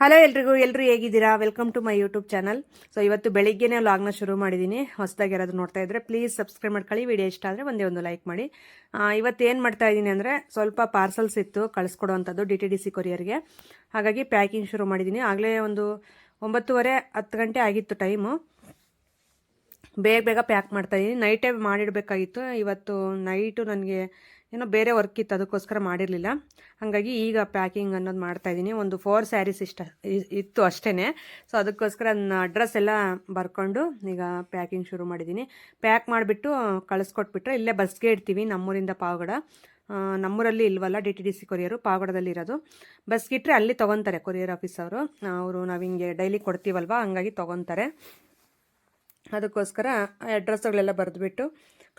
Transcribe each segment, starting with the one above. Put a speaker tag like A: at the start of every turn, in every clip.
A: Hello ಎಲ್ರಿಗೂ ಎಲ್ಲರೂ ಹೇಗಿದ್ದೀರಾ? Welcome to my YouTube channel so ಇವತ್ತು ಬೆಳಿಗ್ಗೆನೇ ಲಾಗ್ನ ಶುರು ಮಾಡಿದ್ದೀನಿ ಹೊಸದಾಗಿ ಯಾರಾದರೂ ನೋಡ್ತಾ ಇದ್ರೆ ಪ್ಲೀಸ್ ಸಬ್ಸ್ಕ್ರೈಬ್ ಮಾಡ್ಕೊಳ್ಳಿ. ವಿಡಿಯೋ ಇಷ್ಟ ಆದರೆ ಒಂದೇ ಒಂದು ಲೈಕ್ ಮಾಡಿ. ಇವತ್ತು ಏನು ಮಾಡ್ತಾ ಇದ್ದೀನಿ ಅಂದರೆ ಸ್ವಲ್ಪ ಪಾರ್ಸಲ್ಸ್ ಇತ್ತು, ಕಳಿಸ್ಕೊಡುವಂಥದ್ದು ಡಿ ಟಿ ಡಿ ಸಿ ಕೊರಿಯರ್ಗೆ ಹಾಗಾಗಿ ಪ್ಯಾಕಿಂಗ್ ಶುರು ಮಾಡಿದ್ದೀನಿ ಆಗಲೇ ಒಂದು ಒಂಬತ್ತುವರೆ ಹತ್ತು ಗಂಟೆ ಆಗಿತ್ತು ಟೈಮು ಬೇಗ ಬೇಗ ಪ್ಯಾಕ್ ಮಾಡ್ತಾ ಇದ್ದೀನಿ. ನೈಟೇ ಮಾಡಿಡಬೇಕಾಗಿತ್ತು. ಇವತ್ತು ನೈಟು ನನಗೆ ಏನೋ ಬೇರೆ ವರ್ಕ್ ಇತ್ತು, ಅದಕ್ಕೋಸ್ಕರ ಮಾಡಿರಲಿಲ್ಲ. ಹಾಗಾಗಿ ಈಗ ಪ್ಯಾಕಿಂಗ್ ಅನ್ನೋದು ಮಾಡ್ತಾ ಇದ್ದೀನಿ ಒಂದು ಫೋರ್ ಸ್ಯಾರೀಸ್ ಇಷ್ಟ ಇತ್ತು ಅಷ್ಟೇ ಸೊ ಅದಕ್ಕೋಸ್ಕರ ನನ್ನ ಅಡ್ರೆಸ್ ಎಲ್ಲ ಬರ್ಕೊಂಡು ಈಗ ಪ್ಯಾಕಿಂಗ್ ಶುರು ಮಾಡಿದ್ದೀನಿ ಪ್ಯಾಕ್ ಮಾಡಿಬಿಟ್ಟು, ಕಳಿಸ್ಕೊಟ್ಬಿಟ್ರೆ ಇಲ್ಲೇ ಬಸ್ಗೆ ಇಡ್ತೀವಿ, ನಮ್ಮೂರಿಂದ ಪಾವಗಡ. ನಮ್ಮೂರಲ್ಲಿ ಇಲ್ವಲ್ಲ D T D C courier ಪಾವಗಡದಲ್ಲಿ ಇರೋದು. ಬಸ್ಗೆ ಇಟ್ಟರೆ ಅಲ್ಲಿ ತೊಗೊತಾರೆ ಕೊರಿಯರ್ ಆಫೀಸ್ ಅವರು. ಅವರು ನಾವು ಹಿಂಗೆ ಡೈಲಿ ಕೊಡ್ತೀವಲ್ವ, ಹಂಗಾಗಿ ತೊಗೊತಾರೆ. ಅದಕ್ಕೋಸ್ಕರ ಅಡ್ರೆಸ್ಗಳೆಲ್ಲ ಬರೆದ್ಬಿಟ್ಟು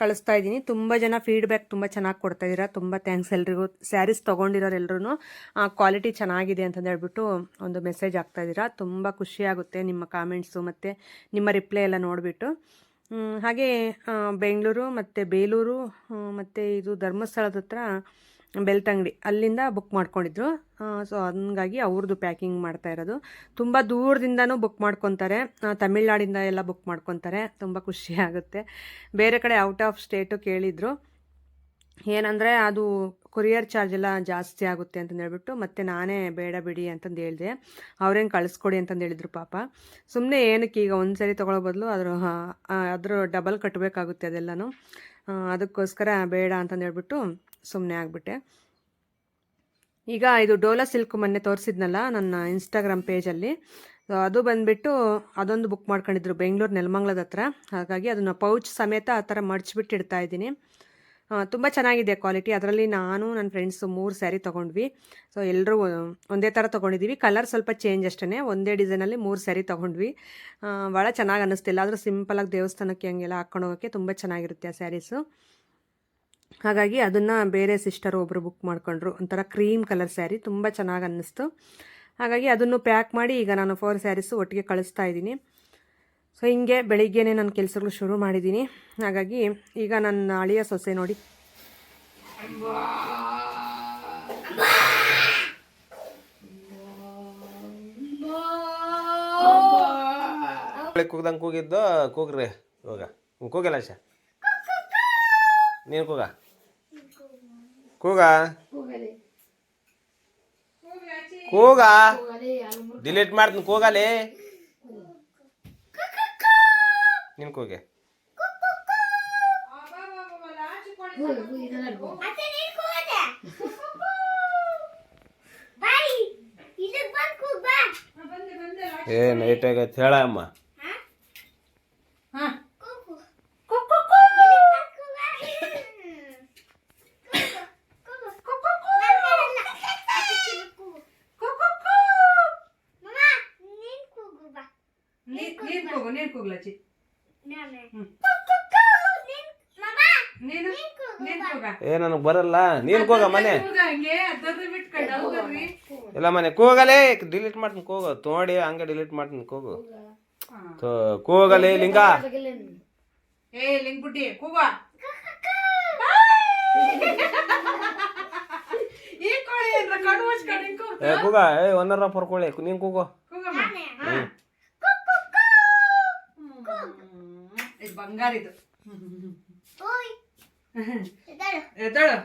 A: ಕಳಿಸ್ತಾ ಇದ್ದೀನಿ. ತುಂಬ ಜನ ಫೀಡ್ಬ್ಯಾಕ್ ತುಂಬ ಚೆನ್ನಾಗಿ ಕೊಡ್ತಾ ಇದ್ದೀರಾ. ತುಂಬ ಥ್ಯಾಂಕ್ಸ್ ಎಲ್ರಿಗೂ. ಸ್ಯಾರೀಸ್ ತೊಗೊಂಡಿರೋರು ಎಲ್ಲರೂ ಕ್ವಾಲಿಟಿ ಚೆನ್ನಾಗಿದೆ ಅಂತಂದು ಹೇಳ್ಬಿಟ್ಟು ಒಂದು ಮೆಸೇಜ್ ಆಗ್ತಾ ಇದ್ದೀರಾ. ತುಂಬ ಖುಷಿಯಾಗುತ್ತೆ ನಿಮ್ಮ ಕಾಮೆಂಟ್ಸು ಮತ್ತು ನಿಮ್ಮ ರಿಪ್ಲೈ ಎಲ್ಲ ನೋಡಿಬಿಟ್ಟು. ಹಾಗೆ ಬೆಂಗಳೂರು ಮತ್ತು ಬೇಲೂರು ಮತ್ತು ಇದು ಧರ್ಮಸ್ಥಳದ ಹತ್ರ ಬೆಳ್ತಂಗಡಿ ಅಲ್ಲಿಂದ ಬುಕ್ ಮಾಡ್ಕೊಂಡಿದ್ರು. ಸೊ ಹಂಗಾಗಿ ಅವ್ರದ್ದು ಪ್ಯಾಕಿಂಗ್ ಮಾಡ್ತಾ ಇರೋದು. ತುಂಬ ದೂರದಿಂದನೂ ಬುಕ್ ಮಾಡ್ಕೊತಾರೆ. ತಮಿಳ್ನಾಡಿಂದ ಎಲ್ಲ ಬುಕ್ ಮಾಡ್ಕೊತಾರೆ. ತುಂಬ ಖುಷಿ ಆಗುತ್ತೆ. ಬೇರೆ ಕಡೆ ಔಟ್ ಆಫ್ ಸ್ಟೇಟು ಕೇಳಿದರು. ಏನಂದರೆ ಅದು ಕೊರಿಯರ್ ಚಾರ್ಜ್ ಎಲ್ಲ ಜಾಸ್ತಿ ಆಗುತ್ತೆ ಅಂತಂದು ಹೇಳ್ಬಿಟ್ಟು ಮತ್ತೆ ನಾನೇ ಬೇಡ ಬಿಡಿ ಅಂತಂದು ಹೇಳಿದೆ. ಅವ್ರೇನು ಕಳಿಸ್ಕೊಡಿ ಅಂತಂದು ಹೇಳಿದ್ರು ಪಾಪ. ಸುಮ್ಮನೆ ಏನಕ್ಕೆ ಈಗ ಒಂದು ಸರಿ ತೊಗೊಳ್ಳೋ ಬದಲು ಅದ್ರ ಅದ್ರ ಡಬಲ್ ಕಟ್ಟಬೇಕಾಗುತ್ತೆ ಅದೆಲ್ಲನೂ. ಅದಕ್ಕೋಸ್ಕರ ಬೇಡ ಅಂತಂದು ಹೇಳ್ಬಿಟ್ಟು ಸುಮ್ಮನೆ ಆಗಿಬಿಟ್ಟೆ. ಈಗ ಇದು ಡೋಲಾ ಸಿಲ್ಕ್ ಮೊನ್ನೆ ತೋರಿಸಿದ್ನಲ್ಲ ನನ್ನ ಇನ್ಸ್ಟಾಗ್ರಾಮ್ ಪೇಜಲ್ಲಿ ಅದು ಬಂದುಬಿಟ್ಟು ಅದೊಂದು ಬುಕ್ ಮಾಡ್ಕೊಂಡಿದ್ರು ಬೆಂಗಳೂರು ನೆಲಮಂಗ್ಲದ ಹತ್ರ. ಹಾಗಾಗಿ ಅದನ್ನು ಪೌಚ್ ಸಮೇತ ಆ ಥರ ಮಡ್ಚಿಬಿಟ್ಟು ಇಡ್ತಾ ಇದ್ದೀನಿ ತುಂಬ ಚೆನ್ನಾಗಿದೆ ಕ್ವಾಲಿಟಿ ಅದರಲ್ಲಿ ನಾನು ನನ್ನ ಫ್ರೆಂಡ್ಸು ಮೂರು ಸ್ಯಾರಿ ತೊಗೊಂಡ್ವಿ. ಸೊ ಎಲ್ಲರೂ ಒಂದೇ ಥರ ತೊಗೊಂಡಿದ್ದೀವಿ ಕಲರ್ ಸ್ವಲ್ಪ ಚೇಂಜ್ ಅಷ್ಟೇ ಒಂದೇ ಡಿಸೈನಲ್ಲಿ ಮೂರು ಸ್ಯಾರಿ ತೊಗೊಂಡ್ವಿ. ಭಾಳ ಚೆನ್ನಾಗಿ ಅನ್ನಿಸ್ತಿಲ್ಲ. ಆದರೂ ಸಿಂಪಲಾಗಿ ದೇವಸ್ಥಾನಕ್ಕೆ ಹಂಗೆಲ್ಲ ಹಾಕ್ಕೊಂಡು ಹೋಗೋಕ್ಕೆ ತುಂಬ ಚೆನ್ನಾಗಿರುತ್ತೆ ಆ ಸ್ಯಾರೀಸು ಹಾಗಾಗಿ ಅದನ್ನು ಬೇರೆ ಸಿಸ್ಟರ್ ಒಬ್ಬರು ಬುಕ್ ಮಾಡಿಕೊಂಡ್ರು. ಒಂಥರ ಕ್ರೀಮ್ ಕಲರ್ ಸ್ಯಾರಿ ತುಂಬ ಚೆನ್ನಾಗಿ ಅನ್ನಿಸ್ತು. ಹಾಗಾಗಿ ಅದನ್ನು ಪ್ಯಾಕ್ ಮಾಡಿ ಈಗ ನಾನು ಫೋರ್ ಸ್ಯಾರೀಸು ಒಟ್ಟಿಗೆ ಕಳಿಸ್ತಾ ಇದ್ದೀನಿ. ಸೊ ಹಿಂಗೆ ಬೆಳಿಗ್ಗೆನೇ ನನ್ನ ಕೆಲಸಗಳು ಶುರು ಮಾಡಿದ್ದೀನಿ. ಹಾಗಾಗಿ ಈಗ ನನ್ನ ಅಳಿಯ ಸೊಸೆ ನೋಡಿ.
B: ಕೂಗ್ದಂಗೆ ಕೂಗಿದ್ದು ಕೂಗ್ರಿ ಇವಾಗ. ಕೂಗಿಲ್ಲ ಆಶಾ ನೀನು ಕೂಗ. ಕೂಗ. ಕೂಗ. ಡಿಲೀಟ್ ಮಾಡ್ತೀನಿ ಕೂಗಲಿ. ನೀನು ಕೂಗೆ. ಏ ನೈಟ್ ಆಗತ್ತೆ ಹೇಳ ಅಮ್ಮ
A: ನೀನು ಕೂಗು ನೀನು ಕೂಗ್ಲಚ್ಚಿ ನೀನು ನೀನು ಕೂಗ
B: ಏ ನನಗೆ ಬರಲ್ಲ. ನೀನು ಕೂಗ ಮನೆ. ಇಲ್ಲ ಮನೆ ಕೂಗಲೇ. ಡಿಲೀಟ್ ಮಾಡ್ತೀನಿ ಕೂಗು. ನೋಡಿ ಹಂಗೆ ಡಿಲೀಟ್ ಮಾಡ್ತೀನಿ ಕೂಗು. ತೋ ಕೂಗಲಿ ಲಿಂಗ.
A: ಏ ಕೂಗ. ಈ ಕೋಳಿ ಏನ್ರ ಕಣ್ಣು ಮುಚ್ಕೊಂಡು ಹಿಂಗ್ ಕೂಗ್ತಾ?
B: ಏ ಕೂಗ. ಏ ಒಂದರ ಪರ್ಕೊಳ್ಳಿ ನೀನು ಕೂಗು.
A: ಕೂಗಮ್ಮ. ಹ್ಮ್. ಇದು ಬಂಗಾರ ಇದು. ಎದ್ದಾಳು.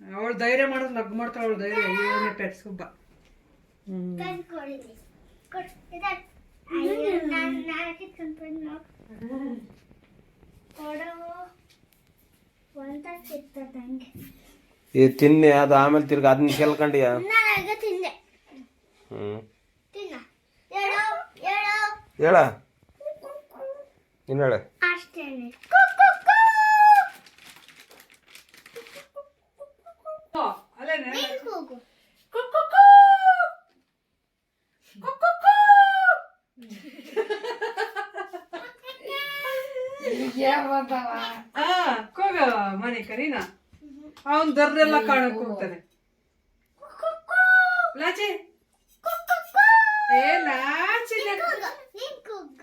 A: ಅವಳು ಧೈರ್ಯ ಮಾಡೋದು ಲಗ್ ಮಾಡ್ತಾಳ ಅವಳು ಧೈರ್ಯ. ಏನೇ ಪೆಟ್ಸ್ಕೊಬ್ಬ
B: ಈ ತಿನ್ನಿ ಅದು ಆಮೇಲೆ ತಿರ್ಗ ಅದನ್ನ ಕೆಲ್ಕಂಡಿಯ
C: ಹೇಳು ಇನ್ನೇಳ
B: ಹೇಳ.
C: ಅಷ್ಟೇನೆ
A: ಅಲ್ಲೇನೆ
C: ನೀನ್ ಕೂಗು
A: ಆ ಕೂಗ ಮನೆ ಕರೀನಾ? ಅವನ್ ದರ್ರೆಲ್ಲ ಕಾಣಕ್ ಹೋಗ್ತಾನೆ. ಲಾಚಿ. ಏ ಲಾಚಿ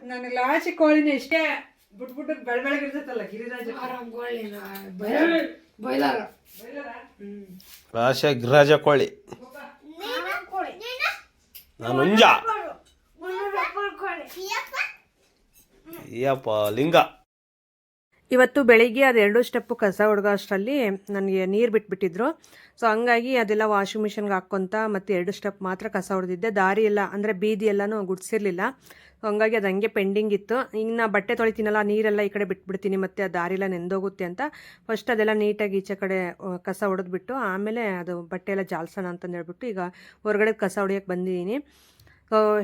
A: ನನಗೆ ಲಾಚಿ ಕೋಳಿನ ಇಷ್ಟೇ. ಬುಟ್ ಬುಟ್ ಬೆಳ ಬೆಳಗಿರ್ತೈತಲ್ಲ ಗಿರಿರಾಜ ಬೈಲಾರ
B: ರಾಶ ಗಿರಾಜ ಕೋಳಿ.
C: ನೀನು ನೀನು
B: ನಾನು ಹುಂಜ
C: ಯಪ್ಪ
B: ಯಪ್ಪ ಲಿಂಗ.
A: ಇವತ್ತು ಬೆಳಿಗ್ಗೆ ಅದೆರಡು ಸ್ಟೆಪ್ಪು ಕಸ ಹೊಡ್ಗೋ ಅಷ್ಟರಲ್ಲಿ ನನಗೆ ನೀರು ಬಿಟ್ಬಿಟ್ಟಿದ್ರು. ಸೊ ಹಂಗಾಗಿ ಅದೆಲ್ಲ ವಾಷಿಂಗ್ ಮಿಷಿನ್ಗೆ ಹಾಕ್ಕೊಂತ ಮತ್ತು ಎರಡು ಸ್ಟೆಪ್ ಮಾತ್ರ ಕಸ ಹೊಡೆದಿದ್ದೆ ದಾರಿ ಎಲ್ಲ ಅಂದರೆ ಬೀದಿ ಎಲ್ಲನೂ ಗುಡಿಸಿರಲಿಲ್ಲ. ಸೊ ಹಂಗಾಗಿ ಅದು ಹಂಗೆ ಪೆಂಡಿಂಗ್ ಇತ್ತು. ಈಗ ನಾ ಬಟ್ಟೆ ತೊಳಿತೀನಲ್ಲ, ನೀರೆಲ್ಲ ಈ ಕಡೆ ಬಿಟ್ಬಿಡ್ತೀನಿ ಮತ್ತು ಆ ದಾರಿಲ್ಲ ನೆಂದೋಗುತ್ತೆ ಅಂತ. ಫಸ್ಟ್ ಅದೆಲ್ಲ ನೀಟಾಗಿ ಈಚೆ ಕಡೆ ಕಸ ಹೊಡೆದ್ಬಿಟ್ಟು ಆಮೇಲೆ ಅದು ಬಟ್ಟೆ ಎಲ್ಲ ಜಾಲ್ಸೋಣ ಅಂತಂದೇಳ್ಬಿಟ್ಟು ಈಗ ಹೊರಗಡೆ ಕಸ ಹೊಡಿಯೋಕ್ಕೆ ಬಂದಿದ್ದೀನಿ.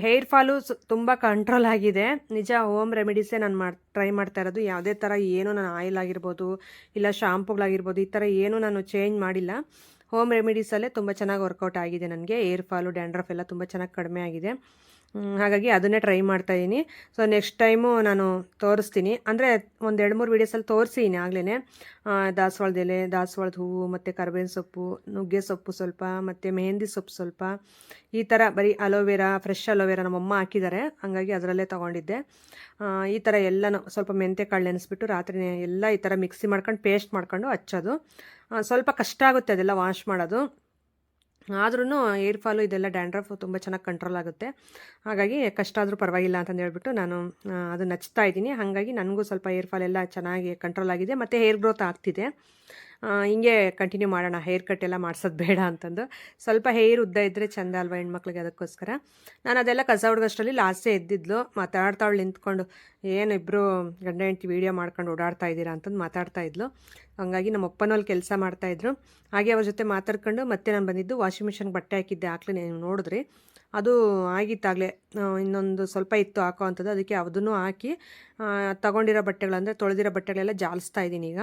A: ಹೇರ್ ಫಾಲು ತುಂಬ ಕಂಟ್ರೋಲ್ ಆಗಿದೆ. ನಿಜ ಹೋಮ್ ರೆಮಿಡೀಸೇ ನಾನು ಮಾಡಿ ಟ್ರೈ ಮಾಡ್ತಾ ಇರೋದು. ಯಾವುದೇ ಥರ ಏನು ನಾನು ಆಯಿಲ್ ಆಗಿರ್ಬೋದು, ಇಲ್ಲ ಶಾಂಪುಗಳಾಗಿರ್ಬೋದು ಈ ಥರ ಏನು ನಾನು ಚೇಂಜ್ ಮಾಡಿಲ್ಲ. ಹೋಮ್ ರೆಮಿಡೀಸಲ್ಲೇ ತುಂಬ ಚೆನ್ನಾಗಿ ವರ್ಕೌಟ್ ಆಗಿದೆ ನನಗೆ. ಏರ್ ಫಾಲು ಡ್ಯಾಂಡ್ರಫ್ ಎಲ್ಲ ತುಂಬ ಚೆನ್ನಾಗಿ ಕಡಿಮೆ ಆಗಿದೆ. ಹಾಗಾಗಿ ಅದನ್ನೇ ಟ್ರೈ ಮಾಡ್ತಾ ಇದ್ದೀನಿ ಸೊ ನೆಕ್ಸ್ಟ್ ಟೈಮು ನಾನು ತೋರಿಸ್ತೀನಿ. ಅಂದರೆ ಒಂದು ಎರಡು ಮೂರು ವೀಡಿಯೋಸಲ್ಲಿ ತೋರಿಸಿದ್ದೀನಿ ಆಗಲೇ ದಾಸವಾಳದ ಎಲೆ ದಾಸವಾಳದ ಹೂವು, ಮತ್ತು ಕರ್ಬೇವಿನ ಸೊಪ್ಪು, ನುಗ್ಗೆ ಸೊಪ್ಪು ಸ್ವಲ್ಪ, ಮತ್ತು ಮೆಹಂದಿ ಸೊಪ್ಪು ಸ್ವಲ್ಪ. ಈ ಥರ ಬರೀ ಅಲೋವೆರಾ ಫ್ರೆಶ್ ಅಲೋವೆರಾ ನಮ್ಮಮ್ಮ ಹಾಕಿದ್ದಾರೆ ಹಾಗಾಗಿ ಅದರಲ್ಲೇ ತೊಗೊಂಡಿದ್ದೆ. ಈ ಥರ ಎಲ್ಲನೂ ಸ್ವಲ್ಪ ಮೆಂತೆ ಕಾಳು ನೆನೆಸ್ಬಿಟ್ಟು ರಾತ್ರಿ ಎಲ್ಲ ಈ ಥರ ಮಿಕ್ಸಿ ಮಾಡ್ಕೊಂಡು ಪೇಸ್ಟ್ ಮಾಡ್ಕೊಂಡು ಹಚ್ಚೋದು. ಸ್ವಲ್ಪ ಕಷ್ಟ ಆಗುತ್ತೆ ಅದೆಲ್ಲ ವಾಶ್ ಮಾಡೋದು. ಆದ್ರೂ ಏರ್ ಫಾಲು ಇದೆಲ್ಲ ಡ್ಯಾಂಡ್ರಫ್ ತುಂಬ ಚೆನ್ನಾಗಿ ಕಂಟ್ರೋಲ್ ಆಗುತ್ತೆ. ಹಾಗಾಗಿ ಕಷ್ಟ ಆದರೂ ಪರವಾಗಿಲ್ಲ ಅಂತಂದು ಹೇಳ್ಬಿಟ್ಟು ನಾನು ಅದು ನಚ್ತಾ ಇದ್ದೀನಿ. ಹಾಗಾಗಿ ನನಗೂ ಸ್ವಲ್ಪ ಏರ್ ಫಾಲ್ ಎಲ್ಲ ಚೆನ್ನಾಗಿ ಕಂಟ್ರೋಲ್ ಆಗಿದೆ. ಮತ್ತು ಹೇರ್ ಗ್ರೋತ್ ಆಗ್ತಿದೆ. ಹಿಂಗೆ ಕಂಟಿನ್ಯೂ ಮಾಡೋಣ. ಹೇರ್ ಕಟ್ ಎಲ್ಲ ಮಾಡ್ಸೋದು ಬೇಡ ಅಂತಂದು. ಸ್ವಲ್ಪ ಹೇರ್ ಉದ್ದ ಇದ್ದರೆ ಚಂದ ಅಲ್ವಾ ಹೆಣ್ಮಕ್ಳಿಗೆ ಅದಕ್ಕೋಸ್ಕರ? ನಾನು ಅದೆಲ್ಲ ಕಸ ಹುಡುಗಷ್ಟರಲ್ಲಿ ಲಾಸ್ಟೇ ಎದ್ದಿದ್ಲು. ಮಾತಾಡ್ತಾವಳು ನಿಂತ್ಕೊಂಡು, ಏನು ಇಬ್ಬರು ಗಂಡ ಹೆಂಡತಿ ವೀಡಿಯೋ ಮಾಡ್ಕೊಂಡು ಓಡಾಡ್ತಾ ಇದ್ದೀರಾ? ಅಂತಂದು ಮಾತಾಡ್ತಾ ಇದ್ಲು. ಹಂಗಾಗಿ ನಮ್ಮ ಅಪ್ಪನಲ್ಲಿ ಕೆಲಸ ಮಾಡ್ತಾಯಿದ್ರು ಹಾಗೆ ಅವ್ರ ಜೊತೆ ಮಾತಾಡ್ಕೊಂಡು ಮತ್ತೆ ನಾನು ಬಂದಿದ್ದು ವಾಷಿಂಗ್ ಮಿಷನ್ಗೆ ಬಟ್ಟೆ ಹಾಕಿದ್ದೆ. ಹಾಕ್ಲಿ ನೀವು ನೋಡಿದ್ರಿ. ಅದು ಆಗಿತ್ತಾಗಲೇ. ಇನ್ನೊಂದು ಸ್ವಲ್ಪ ಇತ್ತು ಹಾಕೋ ಅಂಥದ್ದು ಅದಕ್ಕೆ ಅದನ್ನು ಹಾಕಿ ತೊಗೊಂಡಿರೋ ಬಟ್ಟೆಗಳಂದರೆ ತೊಳೆದಿರೋ ಬಟ್ಟೆಗಳೆಲ್ಲ ಜಾಲಿಸ್ತಾ ಇದ್ದೀನಿ ಈಗ.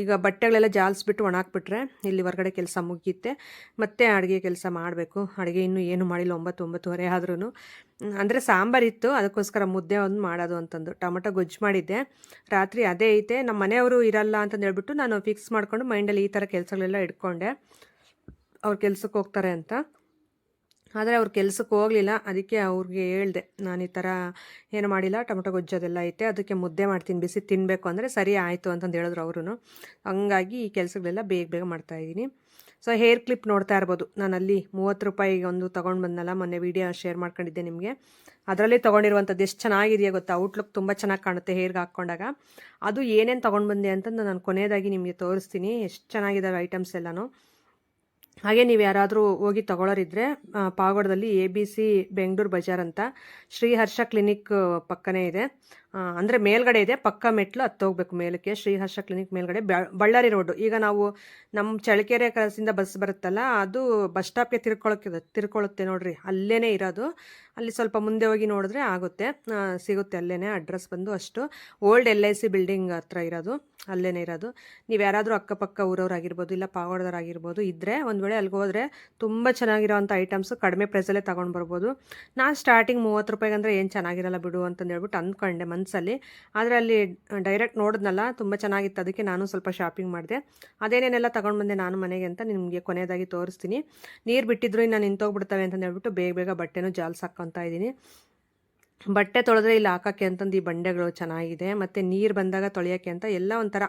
A: ಈಗ ಬಟ್ಟೆಗಳೆಲ್ಲ ಜಾಲಿಸ್ಬಿಟ್ಟು ಒಣಾಕ್ಬಿಟ್ರೆ ಇಲ್ಲಿ ಹೊರಗಡೆ ಕೆಲಸ ಮುಗಿಯುತ್ತೆ. ಮತ್ತೆ ಅಡುಗೆ ಕೆಲಸ ಮಾಡಬೇಕು. ಅಡುಗೆ ಇನ್ನೂ ಏನು ಮಾಡಿಲ್ಲ, ಒಂಬತ್ತು, ಒಂಬತ್ತುವರೆ ಆದ್ರೂ ಅಂದರೆ ಸಾಂಬಾರಿತ್ತು ಅದಕ್ಕೋಸ್ಕರ ಮುದ್ದೆ ಒಂದು ಮಾಡೋದು ಅಂತಂದು. ಟೊಮೊಟೊ ಗೊಜ್ಜು ಮಾಡಿದ್ದೆ. ರಾತ್ರಿ ಅದೇ ಐತೆ. ನಮ್ಮ ಮನೆಯವರು ಇರಲ್ಲ ಅಂತಂದು ಹೇಳ್ಬಿಟ್ಟು ನಾನು ಫಿಕ್ಸ್ ಮಾಡಿಕೊಂಡು ಮೈಂಡಲ್ಲಿ ಈ ಥರ ಕೆಲಸಗಳೆಲ್ಲ ಇಟ್ಕೊಂಡೆ. ಅವ್ರ ಕೆಲಸಕ್ಕೆ ಹೋಗ್ತಾರೆ ಅಂತ. ಆದರೆ ಅವ್ರ ಕೆಲಸಕ್ಕೆ ಹೋಗಲಿಲ್ಲ. ಅದಕ್ಕೆ ಅವ್ರಿಗೆ ಹೇಳ್ದೆ, ನಾನು ಈ ಥರ ಏನು ಮಾಡಿಲ್ಲ, ಟೊಮೊಟೊ ಗೊಜ್ಜೋದೆಲ್ಲ ಐತೆ, ಅದಕ್ಕೆ ಮುದ್ದೆ ಮಾಡ್ತೀನಿ, ಬಿಸಿ ತಿನ್ನಬೇಕು ಅಂದರೆ ಸರಿ ಆಯಿತು ಅಂತಂದು ಹೇಳಿದ್ರು ಅವರು ಹಂಗಾಗಿ ಈ ಕೆಲಸಗಳೆಲ್ಲ ಬೇಗ ಬೇಗ ಮಾಡ್ತಾಯಿದ್ದೀನಿ ಸೊ, ಹೇರ್ ಕ್ಲಿಪ್ ನೋಡ್ತಾ ಇರ್ಬೋದು. ನಾನು ಅಲ್ಲಿ ಮೂವತ್ತು ರೂಪಾಯಿಗೆ ಒಂದು ತೊಗೊಂಡು ಬಂದನಲ್ಲ, ಮೊನ್ನೆ ವೀಡಿಯೋ ಶೇರ್ ಮಾಡ್ಕೊಂಡಿದ್ದೆ ನಿಮಗೆ. ಅದರಲ್ಲಿ ತೊಗೊಂಡಿರುವಂಥದ್ದು ಎಷ್ಟು ಚೆನ್ನಾಗಿದೆಯಾ ಗೊತ್ತಾ? ಔಟ್ಲುಕ್ ತುಂಬ ಚೆನ್ನಾಗಿ ಕಾಣುತ್ತೆ ಹೇರ್ಗೆ ಹಾಕ್ಕೊಂಡಾಗ. ಅದು ಏನೇನು ತೊಗೊಂಡು ಬಂದೆ ಅಂತಂದು ನಾನು ಕೊನೆಯದಾಗಿ ನಿಮಗೆ ತೋರಿಸ್ತೀನಿ. ಎಷ್ಟು ಚೆನ್ನಾಗಿದ್ದಾವೆ ಐಟಮ್ಸ್ ಎಲ್ಲನೂ. ಹಾಗೆ ನೀವು ಯಾರಾದರೂ ಹೋಗಿ ತಗೊಳ್ಳೋರಿದ್ರೆ ಪಾವಗಡದಲ್ಲಿ A B C Bengaluru Bazaar ಅಂತ ಶ್ರೀಹರ್ಷ ಕ್ಲಿನಿಕ್ ಪಕ್ಕನೇ ಇದೆ. ಅಂದರೆ ಮೇಲ್ಗಡೆ ಇದೆ, ಪಕ್ಕ ಮೆಟ್ಲು ಹತ್ತೋಗ್ಬೇಕು ಮೇಲಕ್ಕೆ, ಶ್ರೀಹರ್ಷ ಕ್ಲಿನಿಕ್ ಮೇಲ್ಗಡೆ ಬಳ್ಳಾರಿ ರೋಡು ಈಗ ನಾವು ನಮ್ಮ ಚಳ್ಳಕೆರೆ ಕಲಸಿಂದ ಬಸ್ ಬರುತ್ತಲ್ಲ, ಅದು ಬಸ್ ಸ್ಟಾಪ್ಗೆ ತಿರ್ಕೊಳಕ್ಕೆ ತಿರ್ಕೊಳ್ಳುತ್ತೆ ನೋಡ್ರಿ ಅಲ್ಲೇ ಇರೋದು. ಅಲ್ಲಿ ಸ್ವಲ್ಪ ಮುಂದೆ ಹೋಗಿ ನೋಡಿದ್ರೆ ಆಗುತ್ತೆ. ಸಿಗುತ್ತೆ ಅಲ್ಲೇ ಅಡ್ರೆಸ್ ಬಂದು ಅಷ್ಟು. Old L I C building ಹತ್ರ ಇರೋದು ಅಲ್ಲೇ ಇರೋದು. ನೀವು ಯಾರಾದರೂ ಅಕ್ಕಪಕ್ಕ ಊರವ್ರಾಗಿರ್ಬೋದು, ಇಲ್ಲ ಪಾವಗಡದವ್ರಾಗಿರ್ಬೋದು ಇದ್ದರೆ ಒಂದು ವೇಳೆ ಅಲ್ಲಿಗೆ ಹೋದರೆ ತುಂಬ ಚೆನ್ನಾಗಿರೋವಂಥ ಐಟಮ್ಸು ಕಡಿಮೆ ಪ್ರೈಸಲ್ಲೇ ತೊಗೊಂಡು ಬರ್ಬೋದು. ನಾನು ಸ್ಟಾರ್ಟಿಂಗ್ ಮೂವತ್ತು ರೂಪಾಯಿಗೆ ಅಂದರೆ ಏನು ಚೆನ್ನಾಗಿರಲ್ಲ ಬಿಡು ಅಂತಂದು ಹೇಳ್ಬಿಟ್ಟು ಅಂದ್ಕೊಂಡೆ ಮನಸ್ಸಲ್ಲಿ ಆದರೆ ಅಲ್ಲಿ ಡೈರೆಕ್ಟ್ ನೋಡಿದ್ನಲ್ಲ, ತುಂಬ ಚೆನ್ನಾಗಿತ್ತು. ಅದಕ್ಕೆ ನಾನು ಸ್ವಲ್ಪ ಶಾಪಿಂಗ್ ಮಾಡಿದೆ. ಅದೇನೇನೆಲ್ಲ ತೊಗೊಂಡು ಬಂದೆ ನಾನು ಮನೆಗೆ ಅಂತ ನಿಮಗೆ ಕೊನೆಯದಾಗಿ ತೋರಿಸ್ತೀನಿ. ನೀರು ಬಿಟ್ಟಿದ್ರು ಇನ್ನು ನಿಂತೋಗ್ಬಿಡ್ತವೆ ಅಂತ ಹೇಳ್ಬಿಟ್ಟು ಬೇಗ ಬೇಗ ಬಟ್ಟೆನೂ ಜಾಲ್ಸ್ ಹಾಕ್ಕೊತಾ ಇದ್ದೀನಿ. ಬಟ್ಟೆ ತೊಳೆದ್ರೆ ಇಲ್ಲಿ ಹಾಕೋಕ್ಕೆ ಅಂತಂದು ಈ ಬಂಡೆಗಳು ಚೆನ್ನಾಗಿದೆ. ಮತ್ತು ನೀರು ಬಂದಾಗ ತೊಳೆಯೋಕ್ಕೆ ಅಂತ ಎಲ್ಲ ಒಂಥರ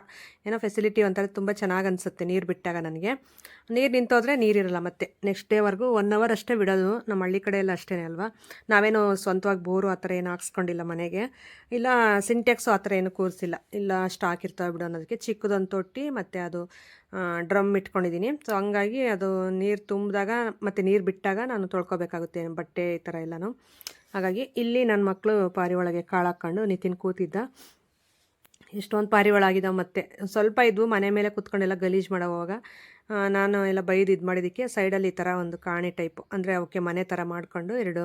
A: ಏನೋ ಫೆಸಿಲಿಟಿ ಒಂಥರ ತುಂಬ ಚೆನ್ನಾಗಿ ಅನಿಸುತ್ತೆ ನೀರು ಬಿಟ್ಟಾಗ ನನಗೆ. ನೀರು ನಿಂತೋದ್ರೆ ನೀರಿರಲ್ಲ ಮತ್ತೆ. ನೆಕ್ಸ್ಟ್ ಡೇವರೆಗೂ ಒನ್ ಅವರ್ ಅಷ್ಟೇ ಬಿಡೋದು. ನಮ್ಮ ಹಳ್ಳಿ ಕಡೆ ಅಷ್ಟೇ ಅಲ್ವಾ? ನಾವೇನು ಸ್ವಂತವಾಗಿ ಬೋರು ಆ ಥರ ಏನು ಹಾಕ್ಸ್ಕೊಂಡಿಲ್ಲ ಮನೆಗೆ. ಇಲ್ಲ ಸಿಂಟೆಕ್ಸು ಆ ಥರ ಏನು ಕೂರಿಸಿಲ್ಲ ಇಲ್ಲ. ಸ್ಟಾಕ್ ಇರ್ತಾವೆ ಬಿಡೋ ಅನ್ನೋದಕ್ಕೆ ಚಿಕ್ಕದೊಂದು ತೊಟ್ಟಿ ಮತ್ತು ಅದು ಡ್ರಮ್ ಇಟ್ಕೊಂಡಿದ್ದೀನಿ. ಸೊ ಹಂಗಾಗಿ ಅದು ನೀರು ತುಂಬಿದಾಗ ಮತ್ತು ನೀರು ಬಿಟ್ಟಾಗ ನಾನು ತೊಳ್ಕೊಬೇಕಾಗುತ್ತೆ ಬಟ್ಟೆ ಈ ಥರ ಎಲ್ಲನೂ. ಹಾಗಾಗಿ ಇಲ್ಲಿ ನನ್ನ ಮಕ್ಕಳು ಪಾರಿವಾಳಗೆ ಕಾಳು ಹಾಕ್ಕೊಂಡು ನಿತಿನ್ ಕೂತಿದ್ದ. ಎಷ್ಟೊಂದು ಪಾರಿವಾಳಾಗಿದ್ದಾವೆ ಮತ್ತೆ. ಸ್ವಲ್ಪ ಇದ್ವು, ಮನೆ ಮೇಲೆ ಕುತ್ಕೊಂಡೆಲ್ಲ ಗಲೀಜು ಮಾಡೋವಾಗ. ನಾನು ಎಲ್ಲ ಬೈದು ಇದು ಮಾಡಿದ್ದಕ್ಕೆ ಸೈಡಲ್ಲಿ ಈ ಥರ ಒಂದು ಕಾಣಿ ಟೈಪು. ಅಂದರೆ ಅವಕ್ಕೆ ಮನೆ ಥರ ಮಾಡಿಕೊಂಡು ಎರಡು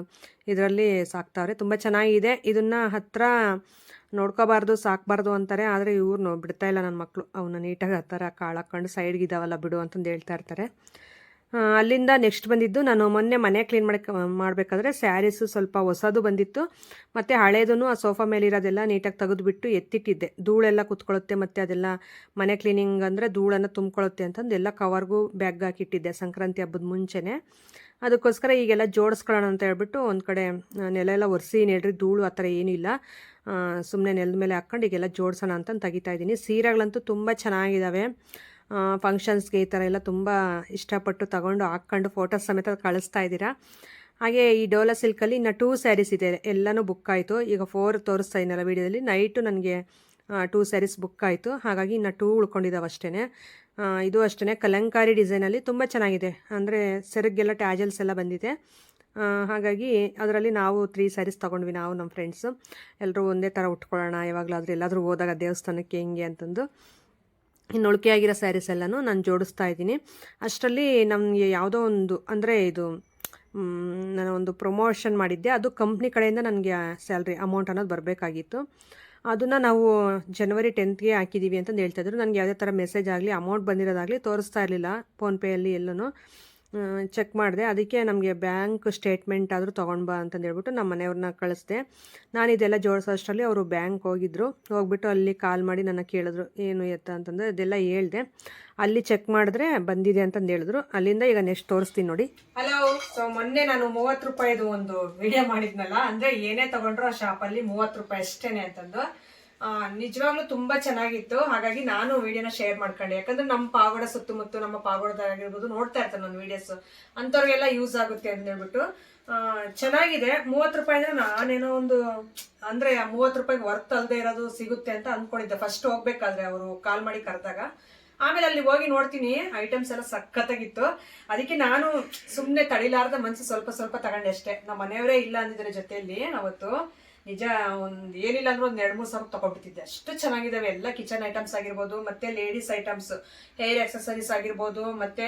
A: ಇದರಲ್ಲಿ ಸಾಕ್ತಾವ್ರೆ. ತುಂಬ ಚೆನ್ನಾಗಿದೆ. ಇದನ್ನು ಹತ್ತಿರ ನೋಡ್ಕೋಬಾರ್ದು, ಸಾಕಬಾರ್ದು ಅಂತಾರೆ. ಆದರೆ ಇವ್ರು ಬಿಡ್ತಾ ಇಲ್ಲ ನನ್ನ ಮಕ್ಕಳು ಅವನ್ನ ನೀಟಾಗಿ ಆ ಥರ ಕಾಳು ಹಾಕ್ಕೊಂಡು ಸೈಡ್ಗೆ ಇದಾವಲ್ಲ ಬಿಡು ಅಂತಂದು ಹೇಳ್ತಾ ಇರ್ತಾರೆ. ಅಲ್ಲಿಂದ ನೆಕ್ಸ್ಟ್ ಬಂದಿದ್ದು ನಾನು ಮೊನ್ನೆ ಮನೆ ಕ್ಲೀನ್ ಮಾಡಕ್ಕೆ ಮಾಡಬೇಕಾದ್ರೆ ಸ್ಯಾರೀಸು ಸ್ವಲ್ಪ ಹೊಸದು ಬಂದಿತ್ತು. ಮತ್ತು ಹಳೇದೂ ಆ ಸೋಫಾ ಮೇಲೆ ಇರೋದೆಲ್ಲ ನೀಟಾಗಿ ತೆಗೆದುಬಿಟ್ಟು ಎತ್ತಿಟ್ಟಿದ್ದೆ. ಧೂಳೆಲ್ಲ ಕುತ್ಕೊಳ್ಳುತ್ತೆ ಮತ್ತು ಅದೆಲ್ಲ ಮನೆ ಕ್ಲೀನಿಂಗ್ ಅಂದರೆ ಧೂಳನ್ನು ತುಂಬ್ಕೊಳ್ಳುತ್ತೆ ಅಂತಂದು ಎಲ್ಲ ಕವರ್ಗೂ ಬ್ಯಾಗ್ ಹಾಕಿಟ್ಟಿದ್ದೆ ಸಂಕ್ರಾಂತಿ ಹಬ್ಬದ ಮುಂಚೆನೇ. ಅದಕ್ಕೋಸ್ಕರ ಈಗೆಲ್ಲ ಜೋಡಿಸ್ಕೊಳ್ಳೋಣ ಅಂತ ಹೇಳ್ಬಿಟ್ಟು ಒಂದು ಕಡೆ ನೆಲ ಎಲ್ಲ ಒರೆಸಿ ನೆಡ್ರಿ ಧೂಳು ಆ ಥರ ಏನೂ ಇಲ್ಲ ಸುಮ್ಮನೆ ನೆಲದ ಮೇಲೆ ಹಾಕ್ಕೊಂಡು ಈಗೆಲ್ಲ ಜೋಡಿಸೋಣ ಅಂತ ತೆಗಿತಾ ಇದ್ದೀನಿ. ಸೀರೆಗಳಂತೂ ತುಂಬ ಚೆನ್ನಾಗಿದ್ದಾವೆ ಫಂಕ್ಷನ್ಸ್ಗೆ ಈ ಥರ ಎಲ್ಲ ತುಂಬ ಇಷ್ಟಪಟ್ಟು ತಗೊಂಡು ಹಾಕ್ಕೊಂಡು ಫೋಟೋಸ್ ಸಮೇತ ಕಳಿಸ್ತಾ ಇದ್ದೀರಾ? ಹಾಗೆ ಈ ಡೋಲಾ ಸಿಲ್ಕಲ್ಲಿ ಇನ್ನು ಟೂ ಸ್ಯಾರೀಸ್ ಇದೆ. ಎಲ್ಲನೂ ಬುಕ್ ಆಯಿತು. ಈಗ ಫೋರ್ ತೋರಿಸ್ತಾ ಇದ್ದೀನಲ್ಲ ವೀಡಿಯೋದಲ್ಲಿ. ನೈಟು ನನಗೆ ಟೂ ಸ್ಯಾರೀಸ್ ಬುಕ್ ಆಯಿತು. ಹಾಗಾಗಿ ಇನ್ನು ಟೂ ಉಳ್ಕೊಂಡಿದ್ದಾವೆ ಅಷ್ಟೇ ಇದು ಅಷ್ಟೇ ಕಲಂಕಾರಿ ಡಿಸೈನಲ್ಲಿ ತುಂಬ ಚೆನ್ನಾಗಿದೆ. ಅಂದರೆ ಸೆರಗೆಲ್ಲ ಟ್ಯಾಜಲ್ಸ್ ಎಲ್ಲ ಬಂದಿದೆ. ಹಾಗಾಗಿ ಅದರಲ್ಲಿ ನಾವು ತ್ರೀ ಸ್ಯಾರೀಸ್ ತೊಗೊಂಡ್ವಿ ನಾವು ನಮ್ಮ ಫ್ರೆಂಡ್ಸು ಎಲ್ಲರೂ ಒಂದೇ ಥರ ಉಟ್ಕೊಳ್ಳೋಣ, ಯಾವಾಗಲಾದರೂ ಎಲ್ಲಾದರೂ ಹೋದಾಗ ದೇವಸ್ಥಾನಕ್ಕೆ ಹೆಂಗೆ ಅಂತಂದು. ಇನ್ನು ಉಳಿಕೆಯಾಗಿರೋ ಸ್ಯಾರೀಸ್ ಎಲ್ಲನೂ ನಾನು ಜೋಡಿಸ್ತಾ ಇದ್ದೀನಿ. ಅಷ್ಟರಲ್ಲಿ ನಮಗೆ ಯಾವುದೋ ಒಂದು, ಅಂದರೆ ಇದು ನಾನು ಒಂದು ಪ್ರಮೋಷನ್ ಮಾಡಿದ್ದೆ. ಅದು ಕಂಪ್ನಿ ಕಡೆಯಿಂದ ನನಗೆ ಸ್ಯಾಲ್ರಿ ಅಮೌಂಟ್ ಅನ್ನೋದು ಬರಬೇಕಾಗಿತ್ತು. ಅದನ್ನು ನಾವು ಜನವರಿ ಟೆಂತ್ಗೆ ಹಾಕಿದ್ದೀವಿ ಅಂತಂದು ಹೇಳ್ತಾಯಿದ್ರು ನನಗೆ ಯಾವುದೇ ಥರ ಮೆಸೇಜ್ ಆಗಲಿ ಅಮೌಂಟ್ ಬಂದಿರೋದಾಗಲಿ ತೋರಿಸ್ತಾ ಇರಲಿಲ್ಲ ಫೋನ್ಪೇಯಲ್ಲಿ ಎಲ್ಲೂ ಚೆಕ್ ಮಾಡಿದೆ. ಅದಕ್ಕೆ ನಮಗೆ ಬ್ಯಾಂಕ್ ಸ್ಟೇಟ್ಮೆಂಟ್ ಆದರೂ ತೊಗೊಂಡು ಬಾ ಅಂತಂದು ಹೇಳ್ಬಿಟ್ಟು ನಮ್ಮ ಮನೆಯವ್ರನ್ನ ಕಳಿಸ್ದೆ. ನಾನು ಇದೆಲ್ಲ ಜೋಡಿಸೋ ಅಷ್ಟರಲ್ಲಿ ಅವರು ಬ್ಯಾಂಕ್ ಹೋಗಿದ್ರು. ಹೋಗ್ಬಿಟ್ಟು ಅಲ್ಲಿ ಕಾಲ್ ಮಾಡಿ ನನ್ನ ಕೇಳಿದ್ರು, ಏನು ಎತ್ತ? ಅಂತಂದರೆ ಅದೆಲ್ಲ ಹೇಳಿದೆ. ಅಲ್ಲಿ ಚೆಕ್ ಮಾಡಿದ್ರೆ ಬಂದಿದೆ ಅಂತಂದು ಹೇಳಿದ್ರು. ಅಲ್ಲಿಂದ ಈಗ ನೆಕ್ಸ್ಟ್ ತೋರಿಸ್ತೀನಿ ನೋಡಿ. ಹಲೋ ಸೊ ಮೊನ್ನೆ ನಾನು ಮೂವತ್ತು ರೂಪಾಯಿದು ಒಂದು ವಿಡಿಯೋ ಮಾಡಿದ್ನಲ್ಲ, ಅಂದರೆ ಏನೇ ತಗೊಂಡ್ರು ಆ ಶಾಪಲ್ಲಿ ಮೂವತ್ತು ರೂಪಾಯಿ ಅಷ್ಟೇ ಅಂತಂದು. ನಿಜವಾಗ್ಲೂ ತುಂಬಾ ಚೆನ್ನಾಗಿತ್ತು. ಹಾಗಾಗಿ ನಾನು ವಿಡಿಯೋನ ಶೇರ್ ಮಾಡ್ಕೊಂಡೆ. ಯಾಕಂದ್ರೆ ನಮ್ಮ ಪಾಗೋಡ ಸುತ್ತಮುತ್ತ, ನಮ್ಮ ಪಾಗೋಡದಾಗಿರ್ಬೋದು ನೋಡ್ತಾ ಇರ್ತಾರೆ ನನ್ನ ವಿಡಿಯೋಸ್ ಅಂಥವ್ರಿಗೆಲ್ಲ ಯೂಸ್ ಆಗುತ್ತೆ ಅಂತ ಹೇಳ್ಬಿಟ್ಟು. ಚೆನ್ನಾಗಿದೆ. ಮೂವತ್ತು ರೂಪಾಯಿ ಅಂದ್ರೆ ನಾನೇನೋ ಒಂದು, ಅಂದ್ರೆ ಮೂವತ್ತು ರೂಪಾಯಿಗೆ ವರ್ತ್ ಅಲ್ಲದೆ ಇರೋದು ಸಿಗುತ್ತೆ ಅಂತ ಅನ್ಕೊಂಡಿದ್ದೆ. ಫಸ್ಟ್ ಹೋಗ್ಬೇಕಾದ್ರೆ ಅವರು ಕಾಲ್ ಮಾಡಿ ಕರೆದಾಗ. ಆಮೇಲೆ ಅಲ್ಲಿ ಹೋಗಿ ನೋಡ್ತೀನಿ ಐಟಮ್ಸ್ ಎಲ್ಲ ಸಖತ್ತಾಗಿತ್ತು. ಅದಕ್ಕೆ ನಾನು ಸುಮ್ಮನೆ ತಡಿಲಾರ್ದ ಮನ್ಸು ಸ್ವಲ್ಪ ಸ್ವಲ್ಪ ತಗೊಂಡೆ ಅಷ್ಟೇ. ನಮ್ಮ ಮನೆಯವರೇ ಇಲ್ಲ ಅಂದಿದ್ರೆ ಜೊತೆಯಲ್ಲಿ ಅವತ್ತು. ನಿಜ, ಒಂದು ಏನಿಲ್ಲ ಅಂದ್ರೆ ಒಂದು ಎರಡು, ಮೂರು ಸಾವಿರ ತಗೊಂಡ್ಬಿಟ್ಟಿದ್ದೆ. ಅಷ್ಟು ಚೆನ್ನಾಗಿದ್ದಾವೆ ಎಲ್ಲ ಕಿಚನ್ ಐಟಮ್ಸ್ ಆಗಿರ್ಬೋದು, ಮತ್ತೆ ಲೇಡೀಸ್ ಐಟಮ್ಸ್, ಹೇರ್ ಆಕ್ಸೆಸರೀಸ್ ಆಗಿರ್ಬೋದು, ಮತ್ತೆ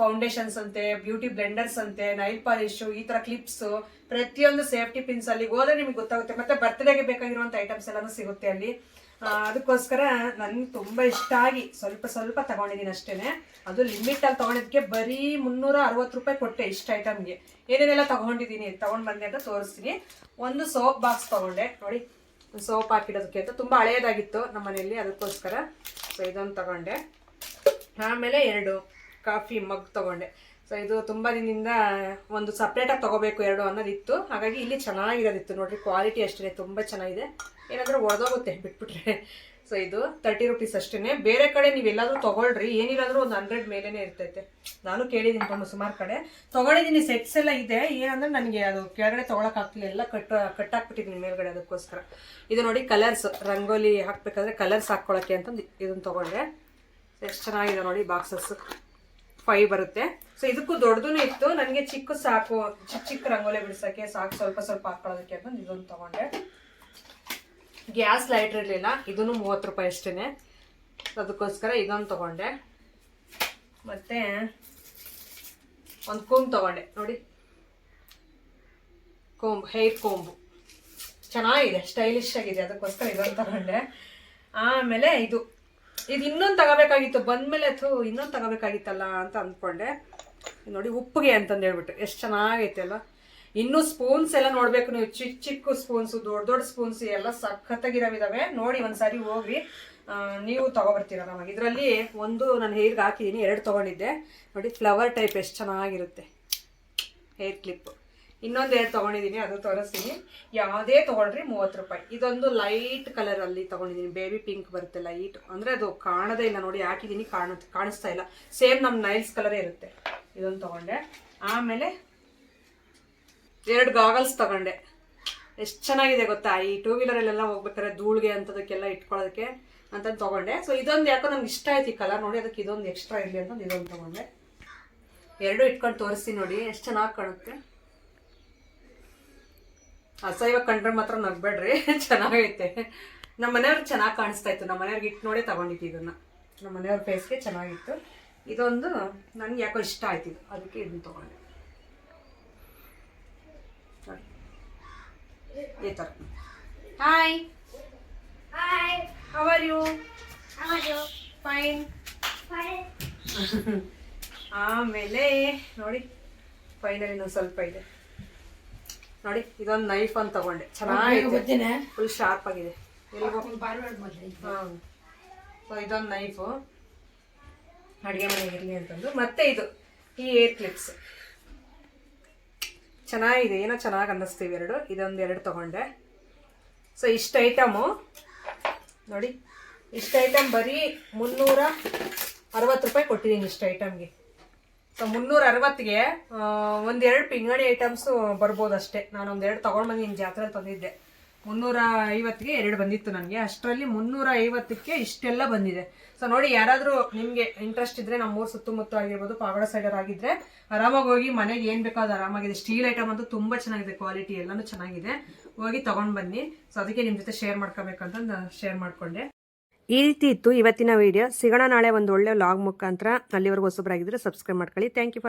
A: ಫೌಂಡೇಶನ್ಸ್ ಅಂತೆ ಬ್ಯೂಟಿ ಬ್ಲೆಂಡರ್ಸ್ ಅಂತೆ ನೈಲ್ ಪಾಲಿಶು ಈ ತರ ಕ್ಲಿಪ್ಸ್ ಪ್ರತಿಯೊಂದು ಸೇಫ್ಟಿ ಪಿನ್ಸ್ ಅಲ್ಲಿ, ಹೋದ್ರೆ ನಿಮ್ಗೆ ಗೊತ್ತಾಗುತ್ತೆ. ಮತ್ತೆ ಬರ್ತ್ಡೇಗೆ ಬೇಕಾಗಿರುವಂತ ಐಟಮ್ಸ್ ಎಲ್ಲಾನು ಸಿಗುತ್ತೆ ಅಲ್ಲಿ. ಅದಕ್ಕೋಸ್ಕರ ನನ್ಗೆ ತುಂಬ ಇಷ್ಟ ಆಗಿ ಸ್ವಲ್ಪ ಸ್ವಲ್ಪ ತಗೊಂಡಿದ್ದೀನಿ ಅಷ್ಟೇನೆ. ಅದು ಲಿಮಿಟ್ ಅಲ್ಲಿ ತಗೊಂಡಿದ್ದಕ್ಕೆ ಬರೀ ಮುನ್ನೂರ ಅರವತ್ತು ರೂಪಾಯಿ ಕೊಟ್ಟೆ ಇಷ್ಟ ಐಟಮ್ಗೆ ಏನೇನೆಲ್ಲ ತಗೊಂಡಿದ್ದೀನಿ ತಗೊಂಡ್ ಬಂದೆ ಅಂತ ತೋರಿಸ್ತೀನಿ. ಒಂದು ಸೋಪ್ ಬಾಕ್ಸ್ ತಗೊಂಡೆ. ನೋಡಿ ಸೋಪ್ ಹಾಕಿಡೋದಕ್ಕೆ ಅಂತ ತುಂಬಾ ಹಳೆಯದಾಗಿತ್ತು ನಮ್ಮ ಮನೆಯಲ್ಲಿ, ಅದಕ್ಕೋಸ್ಕರ. ಸೊ ಇದೊಂದು ತಗೊಂಡೆ. ಆಮೇಲೆ ಎರಡು ಕಾಫಿ ಮಗ್ ತಗೊಂಡೆ. ಸೊ ಇದು ತುಂಬ ದಿನದಿಂದ ಒಂದು ಸಪ್ರೇಟಾಗಿ ತಗೋಬೇಕು ಎರಡು ಅನ್ನೋದಿತ್ತು. ಹಾಗಾಗಿ ಇಲ್ಲಿ ಚೆನ್ನಾಗಿರೋದಿತ್ತು. ನೋಡಿರಿ ಕ್ವಾಲಿಟಿ ಅಷ್ಟೇ ತುಂಬ ಚೆನ್ನಾಗಿದೆ. ಏನಾದರೂ ಒಡೆದೋಗುತ್ತೆ ಬಿಟ್ಬಿಟ್ರೆ. ಸೊ ಇದು ತರ್ಟಿ ರುಪೀಸ್ ಅಷ್ಟೇ ಬೇರೆ ಕಡೆ ನೀವೆಲ್ಲಾದರೂ ತಗೊಳ್ರಿ. ಏನಿಲ್ಲಾದ್ರೂ ಒಂದು ಹಂಡ್ರೆಡ್ ಮೇಲೇ ಇರ್ತೈತೆ. ನಾನು ಕೇಳಿದ್ದೀನಿ ತುಂಬ ಸುಮಾರು ಕಡೆ. ತಗೊಂಡಿದ್ದೀನಿ ಸೆಟ್ಸ್ ಎಲ್ಲ ಇದೆ. ಏನಂದ್ರೆ ನನಗೆ ಅದು ಕೆಳಗಡೆ ತೊಗೊಳಕ್ಕಾಗ್ತಿಲ್ಲ ಎಲ್ಲ ಕಟ್ ಕಟ್ಟಾಕ್ಬಿಟ್ಟಿದ್ದೀನಿ ಮೇಲ್ಗಡೆ ಅದಕ್ಕೋಸ್ಕರ. ಇದು ನೋಡಿ ಕಲರ್ಸ್ ರಂಗೋಲಿ ಹಾಕ್ಬೇಕಾದ್ರೆ ಕಲರ್ಸ್ ಹಾಕ್ಕೊಳಕ್ಕೆ ಅಂತಂದು ಇದನ್ನು ತೊಗೊಂಡೆ. ಎಷ್ಟು ಚೆನ್ನಾಗಿದೆ ನೋಡಿ ಬಾಕ್ಸಸ್ ಫೈವ್ ಬರುತ್ತೆ. ಸೊ ಇದಕ್ಕೂ ದೊಡ್ಡದೂ ಇತ್ತು. ನನಗೆ ಚಿಕ್ಕ ಸಾಕು, ಚಿಕ್ಕ ಚಿಕ್ಕ ರಂಗೋಲಿ ಬಿಡ್ಸೋಕ್ಕೆ, ಸಾಕು, ಸ್ವಲ್ಪ ಸ್ವಲ್ಪ ಹಾಕೊಳ್ಳೋದಕ್ಕೆ ಅಂತ ಇದೊಂದು ತಗೊಂಡೆ. ಗ್ಯಾಸ್ ಲೈಟ್ರ್ ಇರಲಿಲ್ಲ, ಇದನ್ನು ಮೂವತ್ತು ರೂಪಾಯಿ ಅಷ್ಟೇ ಅದಕ್ಕೋಸ್ಕರ ಇದೊಂದು ತಗೊಂಡೆ. ಮತ್ತೆ ಒಂದು ಕೋಂಬ್ ತಗೊಂಡೆ, ನೋಡಿ. Comb, hair comb. ಚೆನ್ನಾಗಿದೆ ಸ್ಟೈಲಿಶ್ ಆಗಿದೆ, ಅದಕ್ಕೋಸ್ಕರ ಇದೊಂದು ತಗೊಂಡೆ. ಆಮೇಲೆ ಇದು ಇದು ಇನ್ನೊಂದು ತಗೋಬೇಕಾಗಿತ್ತು, ಬಂದಮೇಲೆ ಅಥವಾ ಇನ್ನೊಂದು ತಗೋಬೇಕಾಗಿತ್ತಲ್ಲ ಅಂತ ಅಂದ್ಕೊಂಡೆ. ನೋಡಿ, ಉಪ್ಪಿಗೆ ಅಂತಂದು ಹೇಳ್ಬಿಟ್ಟು, ಎಷ್ಟು ಚೆನ್ನಾಗೈತೆ ಅಲ್ವಾ? ಇನ್ನು ಸ್ಪೂನ್ಸ್ ಎಲ್ಲ ನೋಡ್ಬೇಕು ನೀವು. ಚಿಕ್ಕ ಚಿಕ್ಕ ಸ್ಪೂನ್ಸ್ ದೊಡ್ಡ ದೊಡ್ಡ ಸ್ಪೂನ್ಸ್ ಎಲ್ಲ ಸಖತ್ತಾಗಿರೋವಿದಾವೆ ನೋಡಿ ಒಂದ್ಸಾರಿ ಹೋಗ್ರಿ. ನೀವು ತಗೊಬರ್ತೀರ ನಮಗೆ. ಇದರಲ್ಲಿ ಒಂದು ನಾನು ಹೇರ್ಗೆ ಹಾಕಿದ್ದೀನಿ ಎರಡು ತಗೊಂಡಿದ್ದೆ. ನೋಡಿ ಫ್ಲವರ್ ಟೈಪ್ ಎಷ್ಟು ಚೆನ್ನಾಗಿರುತ್ತೆ. ಹೇರ್ ಕ್ಲಿಪ್ ಇನ್ನೊಂದು ಎರಡು ತೊಗೊಂಡಿದ್ದೀನಿ ಅದು ತೋರಿಸ್ತೀನಿ. ಯಾವುದೇ ತೊಗೊಂಡ್ರಿ ಮೂವತ್ತು ರೂಪಾಯಿ. ಇದೊಂದು ಲೈಟ್ ಕಲರಲ್ಲಿ ತೊಗೊಂಡಿದ್ದೀನಿ ಬೇಬಿ ಪಿಂಕ್ ಬರುತ್ತೆ ಲೈಟ್ ಅಂದರೆ ಅದು ಕಾಣದೇ ಇಲ್ಲ ನೋಡಿ ಹಾಕಿದ್ದೀನಿ ಕಾಣ ಕಾಣಿಸ್ತಾ ಇಲ್ಲ. ಸೇಮ್ ನಮ್ಮ ನೈಲ್ಸ್ ಕಲರೇ ಇರುತ್ತೆ. ಇದೊಂದು ತೊಗೊಂಡೆ. ಆಮೇಲೆ ಎರಡು ಗಾಗಲ್ಸ್ ತಗೊಂಡೆ. ಎಷ್ಟು ಚೆನ್ನಾಗಿದೆ ಗೊತ್ತಾ? ಈ ಟೂ ವೀಲರಲ್ಲೆಲ್ಲ ಹೋಗ್ಬೇಕಾದ್ರೆ ಧೂಳಿಗೆ ಅಂಥದಕ್ಕೆಲ್ಲ ಇಟ್ಕೊಳ್ಳೋದಕ್ಕೆ ಅಂತ ತೊಗೊಂಡೆ. ಸೊ ಇದೊಂದು ಯಾಕೋ ನಂಗೆ ಇಷ್ಟ ಆಯ್ತು ಈ ಕಲರ್ ನೋಡಿ, ಅದಕ್ಕೆ ಇದೊಂದು ಎಕ್ಸ್ಟ್ರಾ ಇರಲಿ ಅಂತ ಇದೊಂದು ತೊಗೊಂಡೆ. ಎರಡು ಇಟ್ಕೊಂಡು ತೋರಿಸ್ತೀನಿ ನೋಡಿ, ಎಷ್ಟು ಚೆನ್ನಾಗಿ ಕಾಣುತ್ತೆ. ಅಸಹ್ಯ ಕಂಡ್ರೆ ಮಾತ್ರ ನಗ್ಬೇಡ್ರಿ. ಚೆನ್ನಾಗೈತೆ. ನಮ್ಮ ಮನೆಯವ್ರಿಗೆ ಚೆನ್ನಾಗಿ ಕಾಣಿಸ್ತಾ ಇತ್ತು. ನಮ್ಮ ಮನೆಯವ್ರಿಗೆ ಇಟ್ಟು ನೋಡೇ ತಗೊಂಡಿದ್ದು ಇದನ್ನ. ನಮ್ಮ ಮನೆಯವ್ರ ಫೇಸ್ಗೆ ಚೆನ್ನಾಗಿತ್ತು. ಇದೊಂದು ನನಗೆ ಯಾಕೋ ಇಷ್ಟ ಆಯ್ತು. ಅದಕ್ಕೆ ಇದನ್ನು ತಗೊಂಡೆ. ಈ ಥರ hi
C: hi
A: how are you
C: ಹೌದು
A: ಫೈನ್
C: ಫೈನ್
A: ಆಮೇಲೆ ನೋಡಿ ಫೈನಲ್ ಇನ್ನೊಂದು ಸ್ವಲ್ಪ ಇದೆ. ನೋಡಿ ಇದೊಂದು ನೈಫ್ ಅಂತ ತಗೊಂಡೆ. ಚೆನ್ನಾಗಿದೆ. ಫುಲ್ ಶಾರ್ಪ್ ಆಗಿದೆ. ಸೊ ಇದೊಂದು. ನೈಫು ಅಡುಗೆ ಮನೆಗೆ ಇರಲಿ ಅಂತಂದು. ಮತ್ತೆ ಇದು ಈ ಏರ್ ಕ್ಲಿಪ್ಸ್ ಚೆನ್ನಾಗಿದೆ, ಏನೋ ಚೆನ್ನಾಗಿ ಅನ್ನಿಸ್ತೀವಿ ಎರಡು. ಇದೊಂದು ಎರಡು ತಗೊಂಡೆ. ಸೊ ಇಷ್ಟು ಐಟಮು ನೋಡಿ, ಇಷ್ಟು ಐಟಮ್ ಬರೀ ಮುನ್ನೂರ ಅರವತ್ತು ರೂಪಾಯಿ ಕೊಟ್ಟಿದ್ದೀನಿ ಇಷ್ಟು ಐಟಮ್ಗೆ ಸೊ ಮುನ್ನೂರ ಅರವತ್ತಿಗೆ ಒಂದೆರಡು ಪಿಂಗಾಣಿ ಐಟಮ್ಸು ಬರ್ಬೋದು ಅಷ್ಟೇ ನಾನು ಒಂದೆರಡು ತೊಗೊಂಡು ಬಂದಿದ್ದೀನಿ ಜಾತ್ರೆಲಿ ತಂದಿದ್ದೆ. ಮುನ್ನೂರ ಐವತ್ತಿಗೆ ಎರಡು ಬಂದಿತ್ತು ನನಗೆ. ಅಷ್ಟರಲ್ಲಿ ಮುನ್ನೂರ ಐವತ್ತಕ್ಕೆ ಇಷ್ಟೆಲ್ಲ ಬಂದಿದೆ. ಸೊ ನೋಡಿ, ಯಾರಾದರೂ ನಿಮಗೆ ಇಂಟ್ರೆಸ್ಟ್ ಇದ್ದರೆ ನಮ್ಮ ಊರು ಸುತ್ತಮುತ್ತ ಆಗಿರ್ಬೋದು, ಪಾವಡ ಸೈಡರ್ ಆಗಿದ್ರೆ, ಆರಾಮಾಗಿ ಹೋಗಿ ಮನೆಗೆ ಏನು ಬೇಕೋ ಅದು ಆರಾಮಾಗಿದೆ. ಸ್ಟೀಲ್ ಐಟಮ್ ಅಂತೂ ತುಂಬ ಚೆನ್ನಾಗಿದೆ ಕ್ವಾಲಿಟಿ ಎಲ್ಲನೂ ಚೆನ್ನಾಗಿದೆ. ಹೋಗಿ ತೊಗೊಂಡು ಬನ್ನಿ. ಸೊ ಅದಕ್ಕೆ ನಿಮ್ಮ ಜೊತೆ ಶೇರ್ ಮಾಡ್ಕೋಬೇಕಂತ ಶೇರ್ ಮಾಡಿಕೊಂಡೆ. ಈ ರೀತಿ ಇತ್ತು ಇವತ್ತಿನ ವಿಡಿಯೋ ಸಿಗೋಣ ನಾಳೆ ಒಂದು ಒಳ್ಳೆ ಲಾಗ್ ಮುಖಾಂತರ. ಅಲ್ಲಿವರೆಗೂ ಹೊಸಬ್ರಾಗಿದ್ದರೆ ಸಬ್ಸ್ಕ್ರೈಬ್ ಮಾಡ್ಕೊಳ್ಳಿ. Thank you